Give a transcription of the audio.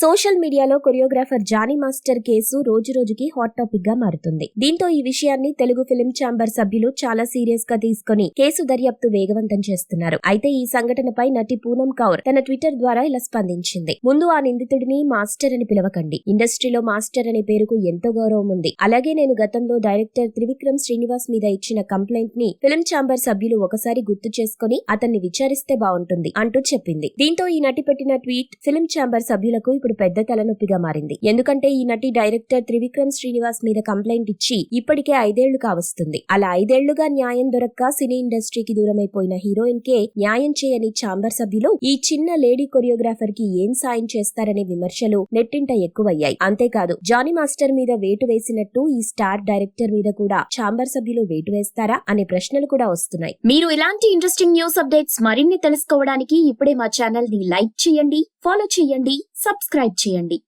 Social మీడియాలో choreographer Johnny master case రోజు రోజుకి హాట్ టాపిక్గా మారుతుంది. దీంతో ఈ విషయాన్ని తెలుగు ఫిలిం ఛాంబర్ సభ్యులు చాలా సీరియస్గా తీసుకుని కేసు దర్యాప్తు వేగవంతం చేస్తున్నారు. అయితే ఈ సంఘటనపై నటి పూనం కౌర్ తన ట్విట్టర్ ద్వారా ఇలా స్పందించింది. ముందు ఆ నిందితుడిని మాస్టర్ అని పిలవకండి. ఇండస్ట్రీలో మాస్టర్ అనే పేరుకు ఎంతో గౌరవం ఉంది. అలాగే నేను గతంలో డైరెక్టర్ త్రివిక్రమ్ శ్రీనివాస్ మీద ఇచ్చిన కంప్లైంట్ని ఫిలిం ఛాంబర్ సభ్యులు ఒకసారి గుర్తు చేసుకుని అతన్ని విచారిస్తే బాగుంటుంది అంటూ చెప్పింది. దీంతో ఈ నటి పెట్టిన ట్వీట్ ఫిలిం ఛాంబర్ సభ్యులకు ఇప్పుడు పెద్ద తలనొప్పిగా మారింది. ఎందుకంటే ఈ నటి డైరెక్టర్ త్రివిక్రమ్ శ్రీనివాస్ మీద కంప్లైంట్ ఇచ్చి ఇప్పటికే ఐదేళ్ళు కావస్తుంది. అలా ఐదేళ్ళుగా న్యాయం దొరక్క సినీ ఇండస్ట్రీకి దూరమైపోయిన హీరోయిన్ కే న్యాయం చేయని ఛాంబర్ సభ్యులు ఈ చిన్న లేడీ కొరియోగ్రాఫర్కి ఏం సాయం చేస్తారనే విమర్శలు నెట్టింట ఎక్కువయ్యాయి. అంతేకాదు జానీ మాస్టర్ మీద వేటు వేసినట్టు ఈ స్టార్ డైరెక్టర్ మీద కూడా ఛాంబర్ సభ్యులు వేటు వేస్తారా అనే ప్రశ్నలు కూడా వస్తున్నాయి. మీరు ఇలాంటి ఇంట్రెస్టింగ్ న్యూస్ అప్డేట్స్ మరిన్ని తెలుసుకోవడానికి ఇప్పుడే మా ఛానల్ని లైక్ చేయండి ఫాలో చేయండి. సబ్స్క్రైబ్ చేయండి.